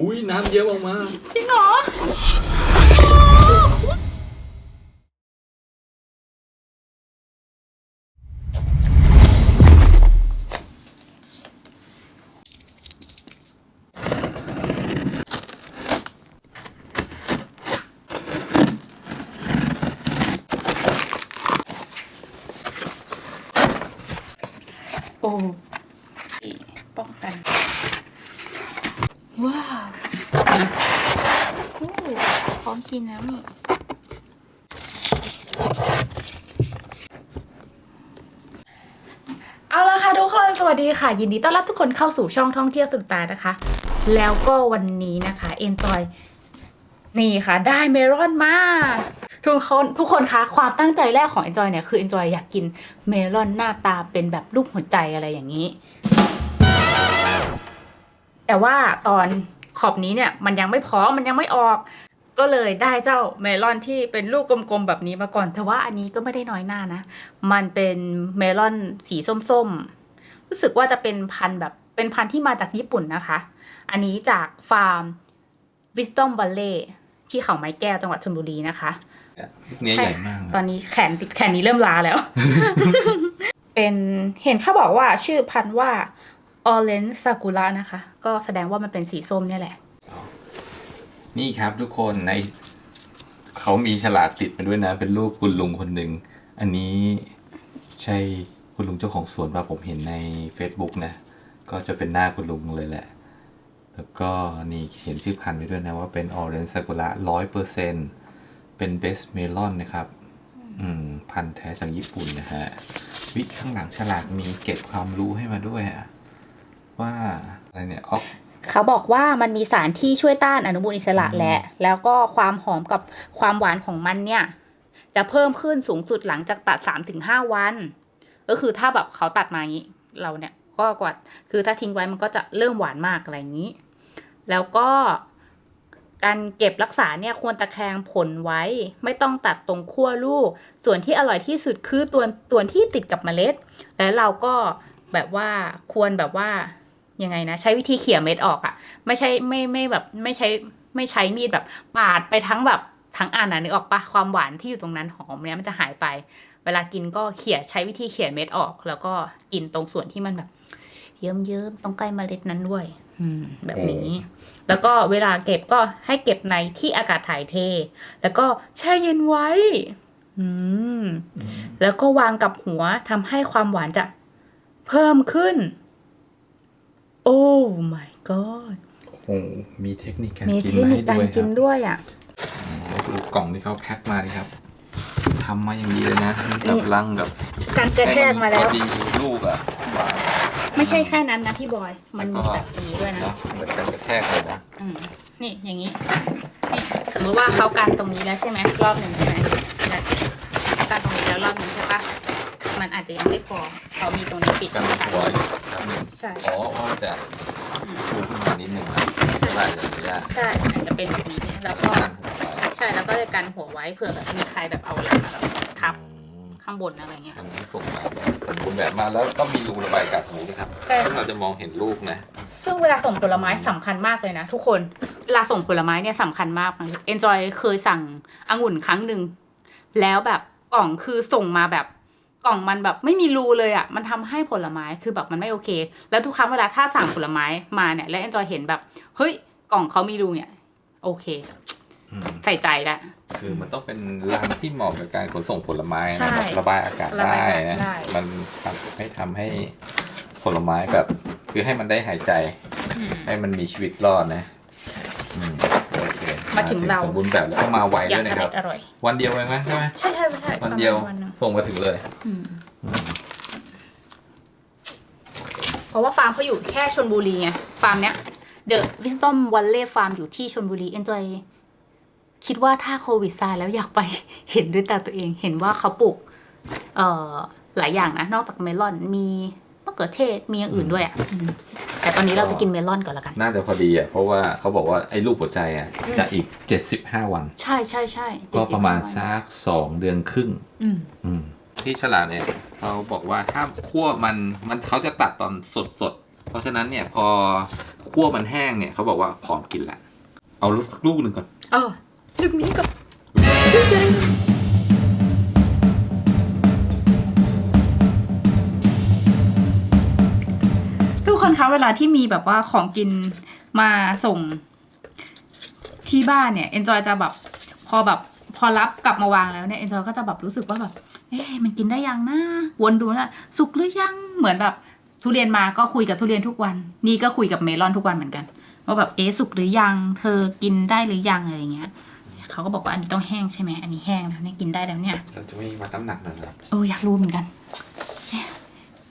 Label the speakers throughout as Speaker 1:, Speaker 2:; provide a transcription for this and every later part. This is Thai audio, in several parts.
Speaker 1: อุ้ยน้ำเยอะออกมา
Speaker 2: จริงเหรอ โอ้ป้องกัน ว้าว โอ้พ ร้อมกินแล้วนี่เอาละค่ะทุกคนสวัสดีค่ะ ยินดีต้อนรับทุกคนเข้าสู่ช่องท่องเที่ยวสุดตานะคะ แล้วก็วันนี้นะคะเอนจอยนี่ค่ะ ได้เมลอนมาทุกคนทุกคนคะความตั้งใจแรกของเอนจอยเนี่ยคือเอนจอยอยากกินเมลอนหน้าตาเป็นแบบรูปหัวใจอะไรอย่างนี้ แต่ว่าตอนขอบนี้เนี่ยมันยังไม่พร้อมมันยังไม่ออก ก็เลยได้เจ้าเมลอนที่เป็นลูกกลมๆแบบนี้มาก่อน แต่ว่าอันนี้ก็ไม่ได้น้อยหน้านะ มันเป็นเมลอนสีส้มๆ รู้สึกว่าจะเป็นพันธุ์แบบเป็นพันธุ์ที่มาจากญี่ปุ่นนะคะ อันนี้จากฟาร์ม Wisdom Valley ที่เขาไม้แก้วจังหวัดชลบุรีนะคะ
Speaker 1: ลูกเนี้ยใหญ่มาก
Speaker 2: ตอนนี้แขนติดแขนนี้เริ่มลาแล้ว เป็นเห็นเขาบอกว่าชื่อพันธุ์ว่า Orange Sakura นะคะ ก็แสดงว่ามันเป็นสีส้มเนี่ยแหละ
Speaker 1: นี่ครับทุกคนในเขามีฉลากติดมาด้วยนะ เป็นรูปคุณลุงคนหนึ่ง อันนี้ใช่คุณลุงเจ้าของสวนป่ะผมเห็นใน Facebook นะ ก็จะเป็นหน้าคุณลุงเลยแหละ แล้วก็นี่เขียนชื่อพันธุ์ไว้ด้วยนะว่าเป็น Orange Sakura ร้อยเปอร์เซ็นเป็น Best Melon นะครับ อืม พันธุ์แท้จากญี่ปุ่นนะฮะ วิข้างหลังฉลากมีเก็บความรู้ให้มาด้วยอะว่าอะไรเนี่ยออก
Speaker 2: เขาบอกว่ามันมีสารที่ช่วยต้านอนุมูลอิสระ
Speaker 1: อืม
Speaker 2: แหละ แล้วก็ความหอมกับความหวานของมันเนี่ย จะเพิ่มขึ้นสูงสุดหลังจากตัดสามถึงห้าวัน ก็คือถ้าแบบเขาตัดมาอย่างนี้ เราเนี่ยก็กว่าคือถ้าทิ้งไว้มันก็จะเริ่มหวานมากอะไรอย่างนี้ แล้วก็การเก็บรักษาเนี่ยควรตะแคงผลไว้ ไม่ต้องตัดตรงขั้วลูก ส่วนที่อร่อยที่สุดคือตัวตัวที่ติดกับเมล็ด แล้วเราก็แบบว่าควรแบบว่า ยังไงนะ ใช้วิธีเขี่ยเม็ดออกอะไม่ใช่ไม่ไม่แบบไม่ใช้ไม่ใช้มีดแบบปาดไปทั้งแบบทั้งอันนะนึกออกปะความหวานที่อยู่ตรงนั้นหอมเนี่ยมันจะหายไป เวลากินก็เขี่ยใช้วิธีเขี่ยเม็ดออก แล้วก็กินตรงส่วนที่มันแบบ เยิ้มเยิ้มๆตรงใกล้เมล็ดนั้นด้วย อืม แบบนี้ แล้วก็เวลาเก็บก็ให้เก็บในที่อากาศถ่ายเท แล้วก็แช่เย็นไว้ อืม แล้วก็วางกับหัวทำให้ความหวานจะเพิ่มขึ้น โอ้ my god
Speaker 1: โอ้โหมีเทคนิคการ
Speaker 2: มี
Speaker 1: กิน
Speaker 2: เทค
Speaker 1: มา
Speaker 2: นิค
Speaker 1: ให้
Speaker 2: การ
Speaker 1: ด้วยค
Speaker 2: กิ
Speaker 1: รั
Speaker 2: น
Speaker 1: บ
Speaker 2: ด้วยอะ
Speaker 1: แล้วดูกล่องที่เขาแพ็คมาดิครับทำมาอย่างดีเลยนะ
Speaker 2: นี่
Speaker 1: กับลังกับ
Speaker 2: การกระแทกมาแล้ว
Speaker 1: พอดีลูกอะหวาน
Speaker 2: ไม่ใช่แค่นั้นนะพี่บอย มันมี
Speaker 1: แล้วก็
Speaker 2: แบบนี้ด้วยนะ
Speaker 1: เนาะเหมือนกันกระแทกเลยนะ
Speaker 2: อืมนี่อย่างนี้ นี่สมมติว่าเขาการตรงนี้แล้วใช่ไหมรอบหนึ่งใช่ไหมแล้วการตรงนี้แล้วรอบหนึ่งใช่ปะมันอาจจะยังไม่พอเขามีตรงนี้ปิด
Speaker 1: กัน
Speaker 2: กัน
Speaker 1: หัวอีก ครับหนึ่ง
Speaker 2: ใช่
Speaker 1: อ๋อเพราะว่าจะชูขึ้นมานิดนึงนะไม่ได้เลยไม่ได้
Speaker 2: ใช่อาจจะเป็นแบบนี้เนี่ยแล้วก็
Speaker 1: กันหัวไป
Speaker 2: ใช่แล้วก็จะกันหัวไว้เผื่อแบบมีใครแบบเอาอะไรมาแบบทับ
Speaker 1: อืม
Speaker 2: ข้างบนอะไรเงี้ย
Speaker 1: อันนี้ส่งมาสมบูรณ์แบบมากแล้วก็มีรูระบายอากาศตรงนี้นะครับ
Speaker 2: ใช่
Speaker 1: ซึ่ง
Speaker 2: ค่ะ
Speaker 1: เราจะมองเห็นลูกนะ
Speaker 2: ซึ่งเวลาส่งผลไม้สำคัญมากเลยนะทุกคน เวลาส่งผลไม้เนี่ยสำคัญมากเอนจอยเคยสั่งองุ่นครั้งหนึ่ง แล้วแบบกล่องคือส่งมาแบบ กล่องมันแบบไม่มีรูเลยอะ่ะ มันทำให้ผลไม้คือแบบมันไม่โอเค แล้วทุกครั้งเวลาถ้าสั่งผลไม้มาเนี่ย แล้วเอนจอยเห็นแบบ เฮ้ย กล่องเขามีรูเนี่ย โอเค
Speaker 1: อืม
Speaker 2: ใส่ใจละ
Speaker 1: คือมันต้องเป็นรังที่เหมาะกับการขนส่งผลไม้
Speaker 2: ใช่
Speaker 1: นะแบบระบายอากาศ
Speaker 2: ระบา
Speaker 1: ได้
Speaker 2: ยอากาศ
Speaker 1: นะ
Speaker 2: ได้
Speaker 1: มันทำให้ทำให้ผลไม้แบบ คือให้มันได้หายใจ
Speaker 2: อืม
Speaker 1: ให้มันมีชีวิตรอดนะอื มโอเค
Speaker 2: มาถึงเรา
Speaker 1: สมบูรณ์แบบแล้วก็มาไว
Speaker 2: อยา
Speaker 1: ด้
Speaker 2: ก
Speaker 1: วยนะค
Speaker 2: อ
Speaker 1: รับ
Speaker 2: ร่อยอร่อย
Speaker 1: วันเดียวเองนะใช่ไหม
Speaker 2: ใช่ใช่ใช่
Speaker 1: วันเดียว
Speaker 2: ประมาณหนึ่ง
Speaker 1: ส่งมาถึงเลย
Speaker 2: อืม
Speaker 1: อืม
Speaker 2: เพราะว่าฟาร์มเขาอยู่แค่ชนบุรีไง ฟาร์มเนี้ยเดอะวิสตอมวันเล่ฟาร์มอยู่ที่ชนบุรีเอ็นจอยคิดว่าถ้าโควิดซาแล้วอยากไป เห็นด้วยตาตัวเอง เห็นว่าเขาปลูกเอ่อหลายอย่างนะ นอกจากเมลอนมีมะเขือเทศมีอย่างอื่นด้วยอะอืม แต่ตอนนี้เราจะกินเมลอนก่อนละกัน
Speaker 1: น่าจะพอดีอะเพราะว่าเขาบอกว่าไอ้ลูกหัวใจอะจะอีก 75 วัน
Speaker 2: ใช่ใช่ใสใช่
Speaker 1: ก็ประมาณ
Speaker 2: 75วัน
Speaker 1: สักสองเดือนครึ่ง
Speaker 2: อืม
Speaker 1: อืมที่ฉลาดเนี่ยเขาบอกว่าถ้าคั่วมันมันเขาจะตัดตอนสดสดๆเพราะฉะนั้นเนี่ยพอคั่วมันแห้งเนี่ยเขาบอกว่าพร้อมกินละ เอาลูกสักลูกหนึ่งก่อน
Speaker 2: เออลูกนี้กับทุ คนคะเวลาที่มีแบบว่าของกินมาส่งที่บ้านเนี่ยเอ็นจอยจะแบบพอแบบพอรับกลับมาวางแล้วเนี่ยเอ็นจอยก็จะแบบรู้สึกว่าแบบเอ๊ะมันกินได้ยังนะวนดูนะสุกหรือยังเหมือนแบบทุเรียนมาก็คุยกับทุเรียนทุกวัน นี่ก็คุยกับเมลอนทุกวันเหมือนกันว่าแบบเอ๊ะสุกหรือยัง เธอกินได้หรือยังอะไรอย่างเงี้ยเขาก็บอกว่าอันนี้ต้องแห้งใช่ไหมอันนี้แห้งแล้วเนี่ยกินได้แล้วเนี่ย
Speaker 1: เราจะไม่วัดน้ำหนักหน่อยนะครับ
Speaker 2: เอออยากรู้เหมือนกันเอ๊ะ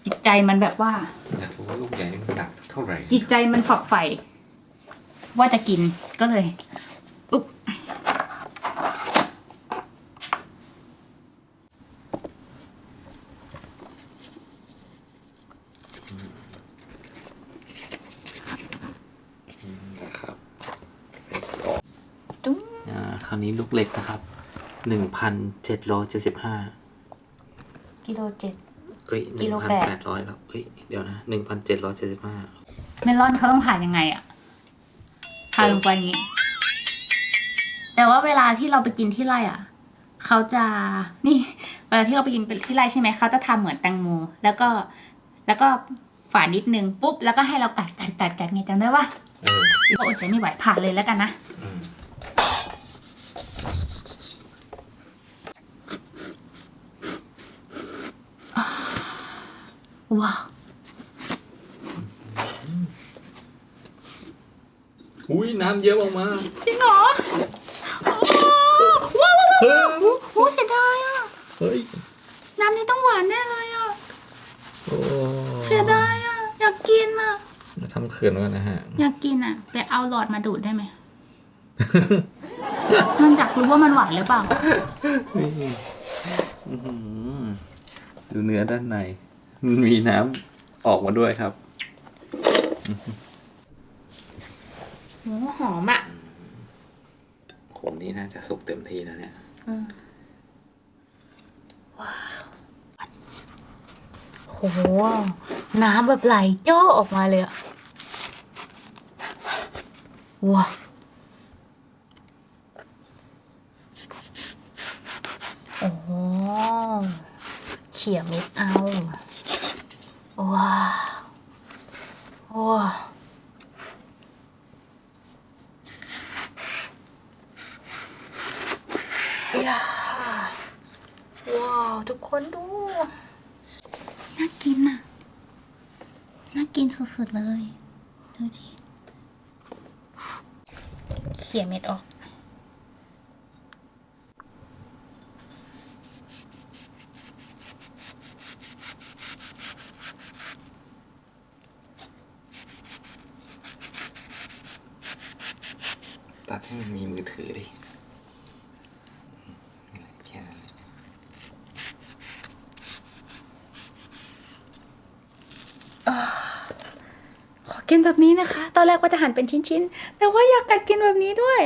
Speaker 2: จิตใจมันแบบว่า
Speaker 1: อยากรู้ว่าลูกใหญ่นี่มันหนักเท่าไหร่
Speaker 2: จิตใจมันฝักใฝ่ว่าจะกินก็เลยอุ๊บ
Speaker 1: นะครับ
Speaker 2: จุ้ง
Speaker 3: อ่าคราวนี้ลูกเล็กนะครับหนึ่งพันเจ็ดร้อยเจ็ดสิบห้า
Speaker 2: กิโลเจ็ด
Speaker 3: เอ้ยห
Speaker 2: กิ
Speaker 3: นึ่ง
Speaker 2: โล
Speaker 3: พัน
Speaker 2: แปด
Speaker 3: แปดร้อยแล้วเอ้ยเดี๋ยวนะหนึ่งพันเจ็ดร้อยเจ็ดสิบห้า
Speaker 2: เมลอนเขาต้องผ่านยังไงอะผ่านลงไปอย่างนี้ แต่ว่าเวลาที่เราไปกินที่ไร่อะเขาจะนี่ เวลาที่เราไปกินที่ไร่ใช่ไหมเขาจะทำเหมือนแตงโมแล้วก็ แล้วก็ฝานิดนึงปุ๊บแล้วก็ให้เรากัดกัดกัดกัดไงจำได้ปะ
Speaker 1: เออ
Speaker 2: ก็อดใจไม่ไหวผ่านเลยแล้วกันนะ
Speaker 1: อืม
Speaker 2: ว้าว
Speaker 1: อุ้ยน้ำเยอะออกมา
Speaker 2: จริงเหรอว้าวว้าว
Speaker 1: เฮ้ย
Speaker 2: โอ้เสียดายอะ
Speaker 1: เฮ้ย
Speaker 2: น้ำนี้ต้องหวานแน่เลยอะ
Speaker 1: โอ้
Speaker 2: เสียดายอะ อยากกินอะ
Speaker 1: มาทำเขื่อนกันนะฮะ
Speaker 2: อยากกินอะ ไปเอาหลอดมาดูดได้ไหม มันอยากรู้ว่ามันหวานหรือเปล่า
Speaker 1: ดูเนื้อด้านใน มันมีน้ำออกมาด้วยครับ
Speaker 2: โอ้หอมอะ
Speaker 1: ผมนี่น่าจะสุกเต็มที่แล้วเนี่ย
Speaker 2: โหน้ำแบบไหลโจ้ออกมาเลยอะว้าโอ้โหเขี่ยเม็ดเอา ว้าวว้าว ยาว้าว ทุกคนดู น่ากินอะ น่ากินสุดๆเลย ดูสิเขี่ยเม็ดออก
Speaker 1: ตัดให้มันมีมือถือดิแค่นั้นเลย
Speaker 2: ขอ กินแบบนี้นะคะ ตอนแรกว่าจะหั่นเป็นชิ้นๆ แต่ว่าอยากกัดกินแบบนี้ด้วย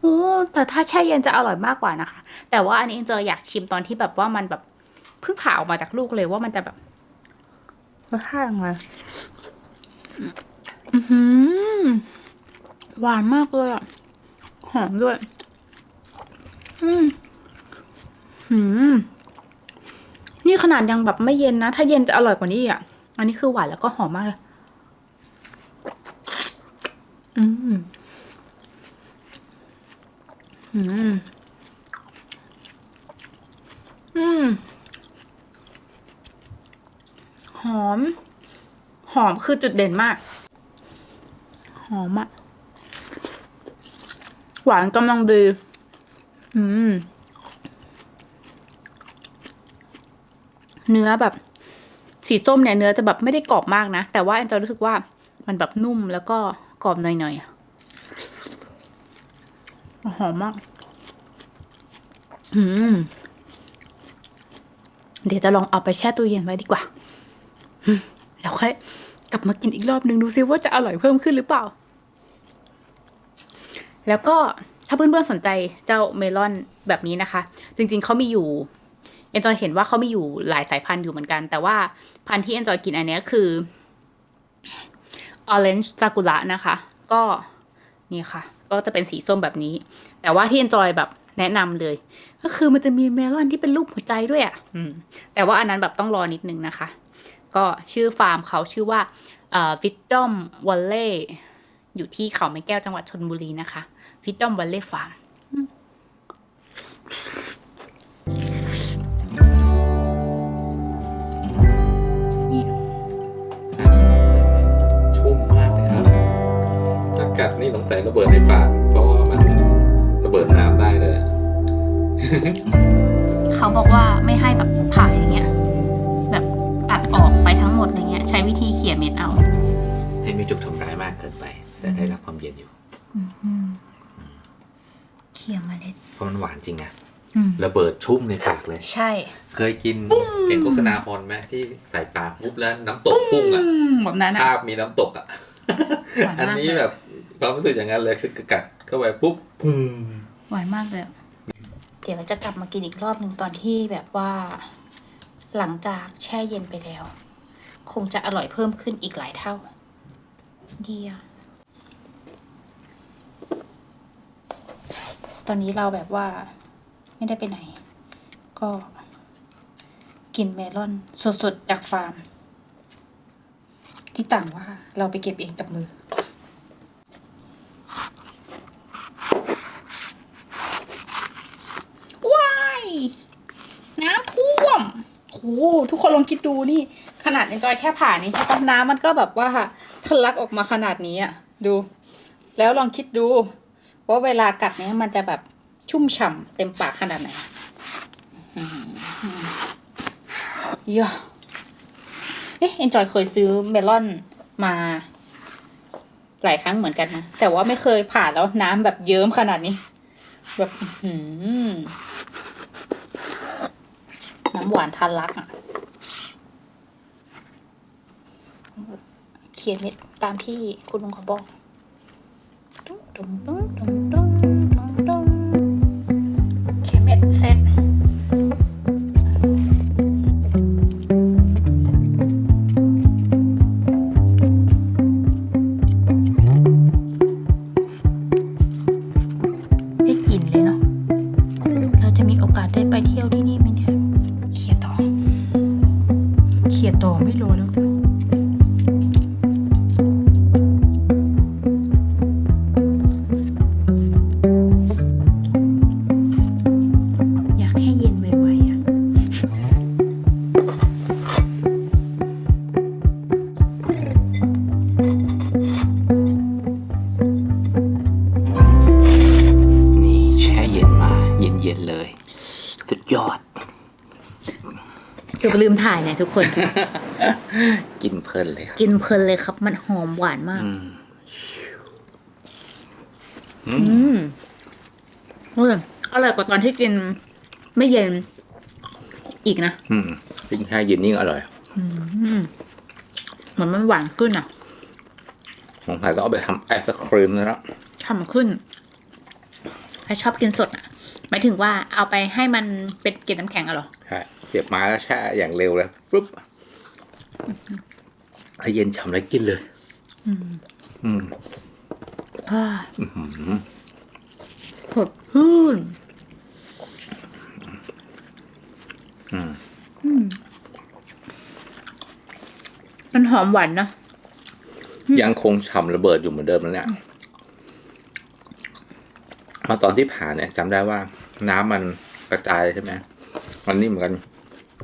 Speaker 2: โอ้แต่ถ้าแช่เย็นจะอร่อยมากกว่านะคะ แต่ว่าอันนี้เจออยากชิมตอนที่แบบว่ามันแบบเพิ่งผ่าออกมาจากลูกเลยว่ามันจะแบบรสชาติยังไงอือหือหวานมากเลยอะ หอมด้วย อืมหืมนี่ขนาดยังแบบไม่เย็นนะ ถ้าเย็นจะอร่อยกว่านี้อะ อันนี้คือหวานแล้วก็หอมมากเลย อืม อืม อืม หอม หอมคือจุดเด่นมาก หอมอะหวานกำลังดี อืม เนื้อแบบ สีส้มเนี่ยเนื้อจะแบบไม่ได้กรอบมากนะ แต่ว่าแอนจะรู้สึกว่ามันแบบนุ่มแล้วก็ กรอบหน่อยๆหอมมาก อืม เดี๋ยวจะลองเอาไปแช่ตู้เย็นไว้ดีกว่าอืมแล้วค่อยกลับมากินอีกรอบนึงดูซิว่าจะอร่อยเพิ่มขึ้นหรือเปล่า แล้วก็ถ้าเพื่อนๆสนใจเจ้าเมลอนแบบนี้นะคะ จริงๆเขามีอยู่เอนจอยเห็นว่าเขามีอยู่หลายสายพันธุ์อยู่เหมือนกัน แต่ว่าพันธุ์ที่เอนจอยกินอันเนี้ยคือ orange sakura นะคะ ก็นี่ค่ะ ก็จะเป็นสีส้มแบบนี้ แต่ว่าที่ enjoy แบบแนะนำเลย ก็คือมันจะมีเมลอนที่เป็นรูปหัวใจด้วยอะ่ะแต่ว่าอันนั้นแบบต้องรอนิดนึงนะคะ ก็ชื่อฟาร์มเขาชื่อว่าเอ่อ Freedom Valley อยู่ที่เขาไม้แก้วจังหวัดชนบุรีนะคะ Freedom Valley Farm
Speaker 1: ชุ่ม กัดนี่สงสัยระเบิดในปากเพราะว่ามันระเบิดน้ำได้เลยอะ
Speaker 2: เขาบอกว่าไม่ให้แบบผ่าอย่างเงี้ย แบบตัดออกไปทั้งหมดอะไรเงี้ย ใช้วิธีเขี่ยเม็ดเอา
Speaker 1: ให้ไม่ถูกทำร้ายมากเกินไป แต่ได้รับความเย็นอยู่
Speaker 2: เขี่ยเมล็ด
Speaker 1: เพราะมันหวานจริงอะ
Speaker 2: อืม
Speaker 1: ระเบิดชุ่มในปากเลย
Speaker 2: ใช่
Speaker 1: เคยกินเห็นโฆษณาฮอนไหมที่ใส่ปากปุ๊บแล้วน้ำตกพุ่งอะ
Speaker 2: อืมแบบนั้นอะ
Speaker 1: ภาพมีน้ำตกอะ
Speaker 2: หวานมาก
Speaker 1: อันนี้แบบ ความรู้สึกอย่างนั้นเลยคือกัดเข้าไปปุ๊บพุ่ง
Speaker 2: หวานมากเลยอะเดี๋ยวเราจะกลับมากินอีกรอบหนึ่งตอนที่แบบว่า หลังจากแช่เย็นไปแล้ว คงจะอร่อยเพิ่มขึ้นอีกหลายเท่า ดีอะตอนนี้เราแบบว่าไม่ได้ไปไหน ก็กินเมลอนสดๆจากฟาร์ม ที่ต่างว่าเราไปเก็บเองกับมือ ว้าย น้ำท่วมโอ้โหทุกคน ลองคิดดูนี่ขนาดในจอยแค่ผ่านนี้ใช่ปะน้ำมันก็แบบว่าทะลักออกมาขนาดนี้อะดู แล้วลองคิดดูว่าเวลากัดเนี้ยมันจะแบบชุ่มฉ่ำเต็มปากขนาดไหนเยอะเอ๊ะเอ็นจอยเคยซื้อเมลอนมาหลายครั้งเหมือนกันนะ แต่ว่าไม่เคยผ่านแล้วน้ำแบบเยิ้มขนาดนี้ แบบน้ำหวานทะลักอะ เขียนเม็ดตามที่คุณลุงเขาบอกเขียนเม็ดเสร็ ลืมถ่ายเนี่ยทุกคน
Speaker 3: กินเพลินเลยครับ
Speaker 2: กินเพลินเลยครับ มันหอมหวานมาก
Speaker 3: อืม
Speaker 2: อืมเอออร่อยกว่าตอนที่กิน ไม่เย็น อีกนะ
Speaker 3: อืมยิ่งแช่เย็นยิ่งอร่อย
Speaker 2: อืมเหมือนมันหวานขึ้นอะ
Speaker 3: ของไทยก็เอาไปทำไอศครีมแล้ว
Speaker 2: ทำขึ้นใครชอบกินสดอะหมายถึงว่าเอาไปให้มันเป็นเกล็ดน้ำแข็งอะเหรอ
Speaker 3: ใช่เสียบไม้แล้วแช่อย่างเร็วเลยฟึ๊บถ้าเย็นฉ่ำแล้วกินเลยอืม
Speaker 2: อ่า
Speaker 3: อื้อหือ
Speaker 2: สดชื่น
Speaker 3: อืม
Speaker 2: อืมมันหอมหวานเนอะ
Speaker 3: ยังคงฉ่ำระเบิดอยู่เหมือนเดิมแล้วเนี่ยเพราะตอนที่ผ่าเนี่ยจำได้ว่าน้ำมันกระจายใช่ไหม มันนี่เหมือนกัน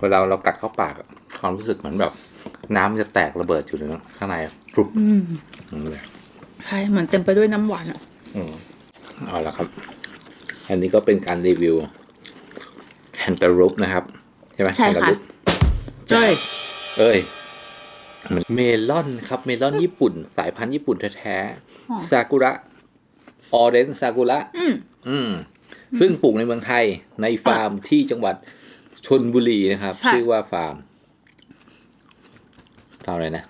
Speaker 3: เวลาเรากัดเข้าปากอะความรู้สึกเหมือนแบบ น้ำมันจะแตกระเบิดอยู่ในข้างในอะฟลุป
Speaker 2: อืม
Speaker 3: อย่างนี้เลย
Speaker 2: ใช่เหมือนเต็มไปด้วยน้ำหวานอะ
Speaker 3: อืมเอาละครับ อันนี้ก็เป็นการรีวิวแคนตาลูปนะครับ ใช่ไหม
Speaker 2: ใช่ค่ะ
Speaker 3: แนตาลูป
Speaker 2: ใช่
Speaker 3: เอ้ยมันเมลอนครับ เมลอนญี่ปุ่น สายพันธุ์ญี่ปุ่นแท้ๆซากุระออเรนซากุระ
Speaker 2: อืม
Speaker 3: อืมซึ่งปลูกในเมืองไทยในฟาร์มที่จังหวัด ชนบุรีนะครับ
Speaker 2: ค่ะ
Speaker 3: ชื่อว่าฟาร์มฟาร์มอะไรนะ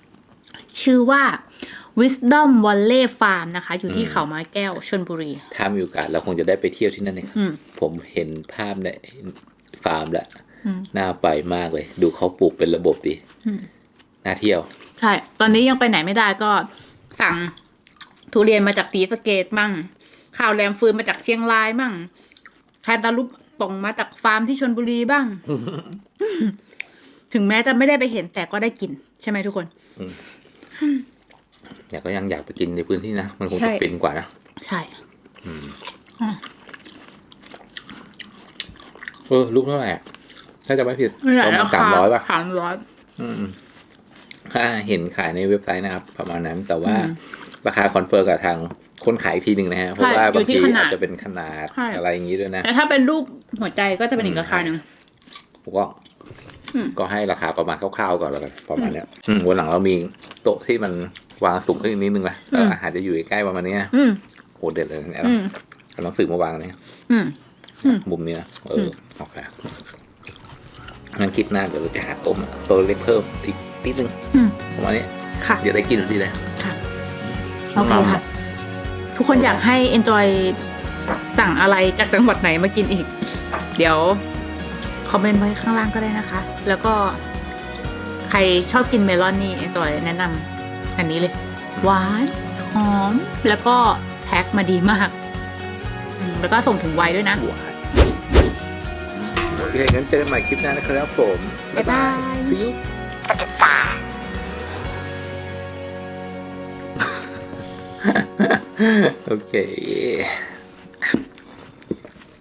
Speaker 2: ชื่อว่า Wisdom Valley Farm นะคะ อยู่ที่เขาไม้แก้วชลบุรี
Speaker 3: ถ้ามีโอกาสเราคงจะได้ไปเที่ยวที่นั่นนะครับ
Speaker 2: อืม
Speaker 3: ผมเห็นภาพในฟาร์มแล้ว
Speaker 2: อืม
Speaker 3: น่าไปมากเลย ดูเขาปลูกเป็นระบบดี
Speaker 2: อืม
Speaker 3: น่าเที่ยว
Speaker 2: ใช่ ตอนนี้ยังไปไหนไม่ได้ก็สั่งทุเรียนมาจากสีสะเกตมั่งข้าวแรมฟืนมาจากเชียงรายมั่งแคนตาลูป ป่งมาจากฟาร์มที่ชนบุรีบ้าง ถึงแม้จะไม่ได้ไปเห็นแต่ก็ได้กิน ใช่ไหมทุกคน
Speaker 1: แต่ก็ยังอยากไปกินในพื้นที่นะ มันคง
Speaker 2: ใช่
Speaker 1: จะฟินกว่านะ
Speaker 2: ใช่
Speaker 1: เออลูกเท่าไหร่อะถ้าจะไม่ผิด
Speaker 2: ไม่ใหญ่
Speaker 1: ประมาณ
Speaker 2: รา
Speaker 1: สา
Speaker 2: คาม
Speaker 1: ร้อยป่ะ
Speaker 2: สามร้อย
Speaker 1: อืมถ้าเห็นขายในเว็บไซต์นะครับ ประมาณนั้นแต่ว่า
Speaker 2: อืม
Speaker 1: ราคาคอนเฟิร์มกับทาง คนขายอีกทีหนึ่งนะฮะเพราะว่า
Speaker 2: ใช่อยู่
Speaker 1: บาง
Speaker 2: ที่
Speaker 1: ที
Speaker 2: ขนาด
Speaker 1: อาจจะเป็นขนาด
Speaker 2: ใช่
Speaker 1: อะไรอย่างนี้ด้วยนะ
Speaker 2: แต่ถ้าเป็นรูปหัวใจก็จะเป็นอีกราคาหนึ่ง
Speaker 1: ผมก็
Speaker 2: อืม
Speaker 1: ก็ให้ราคาประมาณคร่าวๆก่อนแล้วกันประมาณเนี้ยอืมวันหลังเรามีโต๊ะที่มันวางสูงขึ้นอีกนิดนึงนะ
Speaker 2: อืม
Speaker 1: อาหารจะอยู่ใกล้ๆประมาณเนี้ย
Speaker 2: อืม
Speaker 1: โหเด็ดเลยเนี่ย
Speaker 2: อืม
Speaker 1: เอาหนังสือมาวางเนี่ย
Speaker 2: อืมอืม
Speaker 1: มุมนี้นะเอ
Speaker 2: อื
Speaker 1: อ
Speaker 2: ม
Speaker 1: โอเคงั้นคลิปหน้าเดี๋ยวเราจะหาโต๊ะมาโต๊ะเล็กเพิ่มอีกนิดนึง
Speaker 2: อืม
Speaker 1: ประมาณนี้
Speaker 2: ค่ะ
Speaker 1: เดี๋ยวได้กินพอดีเลย
Speaker 2: ค่ะโอเคค่ะ ทุกคนอยากให้ enjoy สั่งอะไรจากจังหวัดไหนมากินอีก เดี๋ยวคอมเมนต์ไว้ข้างล่างก็ได้นะคะ แล้วก็ใครชอบกินเมลอนนี่ enjoy แนะนำอันนี้เลย หวานหอม แล้วก็แพ็คมาดีมากอืมแล้วก็ส่งถึงไวด้วยนะ
Speaker 1: หวานโอเคงั้นเจอกันใหม่คลิปหน้านะครับผม
Speaker 2: บ๊ายบาย
Speaker 1: ซีโอเค